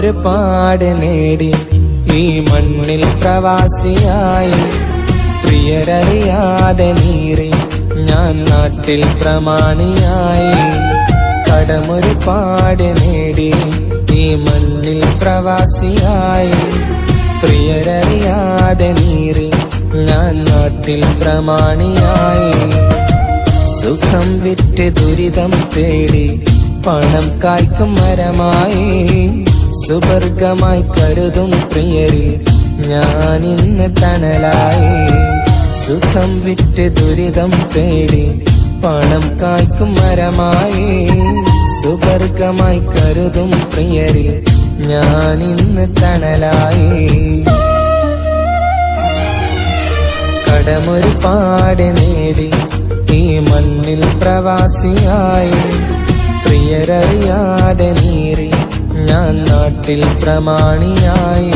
കടമൊരു പാട് നേടി ഈ മണ്ണിൽ പ്രവാസിയായി. പ്രിയരറിയാതെ നീറി ഞാൻ നാട്ടിൽ പ്രമാണിയായി. കടമൊരു പാട് നേടി ഈ മണ്ണിൽ പ്രവാസിയായി. പ്രിയരറിയാതെ നീറി ഞാൻ നാട്ടിൽ പ്രമാണിയായി. സുഖം വിറ്റ് ദുരിതം തേടി പണം കായ്ക്കും മരമായി. സുവർഗമായി കരുതും പ്രിയരിൽ ഞാൻ ഇന്ന് തണലായി. സുഖം വിറ്റ് ദുരിതം തേടി പണം കായ്ക്കും മരമായി. സുവർഗമായി കരുതും പ്രിയരിൽ ഞാൻ ഇന്ന് തണലായി. കടമൊരു പാട് നേടി ഈ മണ്ണിൽ പ്രവാസിയായി. പ്രിയരറിയാതെ നീറി നാട്ടിൽ പ്രമാണിയായി.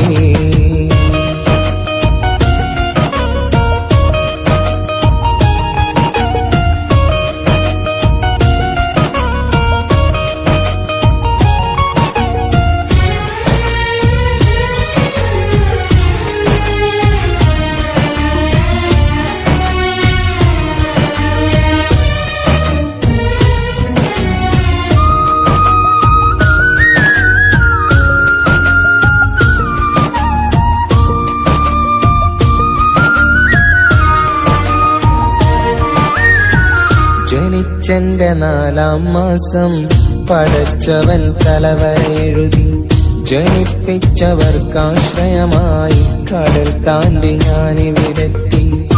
ജനിച്ചെന്റെ നാലാം മാസം പടച്ചവൻ തലവരെഴുതി. ജനിപ്പിച്ചവർക്കാശ്രയമായി കടൽ താണ്ടി ഞാനിവിടെത്തി.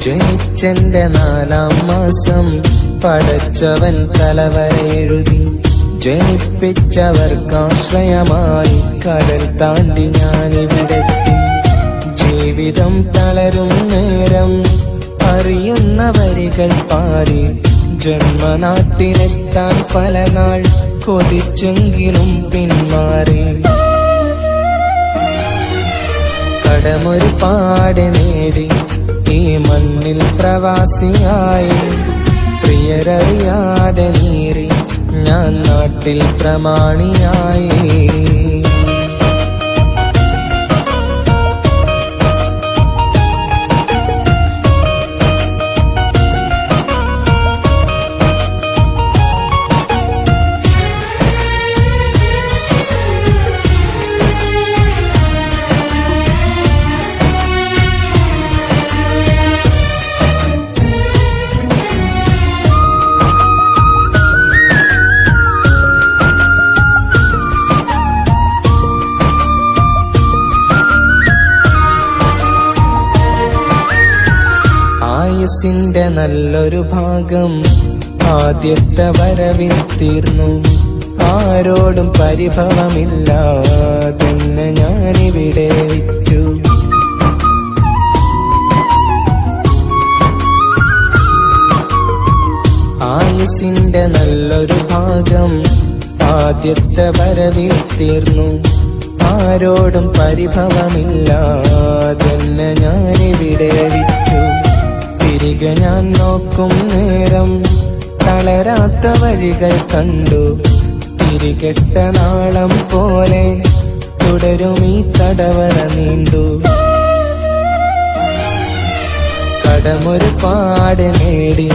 ജനിച്ചെന്റെ നാലാം മാസം പടച്ചവൻ തലവരെഴുതി. ജനിപ്പിച്ചവർക്കാശ്രയമായി കടൽ താണ്ടി ഞാനിവിടെത്തി. ജീവിതം തളരും നേരം. അറിയുന്ന വരികൾ പാടി. ജന്മനാട്ടിലെത്താൻ പല നാൾ കൊതിച്ചെങ്കിലും പിന്മാറി. കടമൊരു പാട് നേടി. ഈ മണ്ണിൽ പ്രവാസിയായി. പ്രിയരറിയാതെ നീറി. ഞാൻ നാട്ടിൽ പ്രമാണിയായി. ആയുസിന്റെ നല്ലൊരു ഭാഗം ആദ്യത്തെ വരവിൽ തീർന്നു. ആരോടും പരിഭവമില്ലാതെന്നെ ഞാനിവിടെ വിറ്റു ആയുസിന്റെ നല്ലൊരു ഭാഗം ആദ്യത്തെ വരവിൽ തീർന്നു. ആരോടും പരിഭവമില്ലാതെന്നെ വഴികൾ കണ്ടു. തിരികെട്ട നാളം പോലെ തുടരും ഈ തടവറ നീണ്ടു. കടമൊരു പാട് നേടി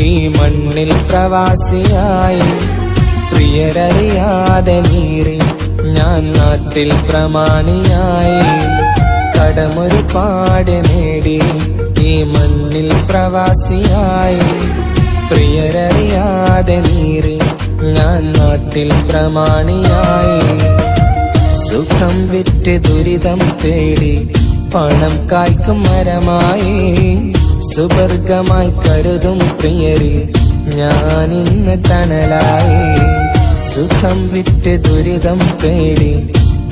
ഈ മണ്ണിൽ പ്രവാസിയായി. പ്രിയരറിയാതെ നീറി ഞാൻ നാട്ടിൽ പ്രമാണിയായി. കടമൊരു പാട് നേടി ഈ മണ്ണിൽ പ്രവാസിയായി. പ്രിയരറിയാതെ നീറി ഞാൻ നാട്ടിൽ പ്രമാണിയായി. സുഖം വിറ്റ് ദുരിതം തേടി പണം കായ്ക്കും മരമായി. സുവർഗമായി കരുതും പ്രിയരിൽ ഞാൻ ഇന്ന് തണലായി. സുഖം വിറ്റ് ദുരിതം തേടി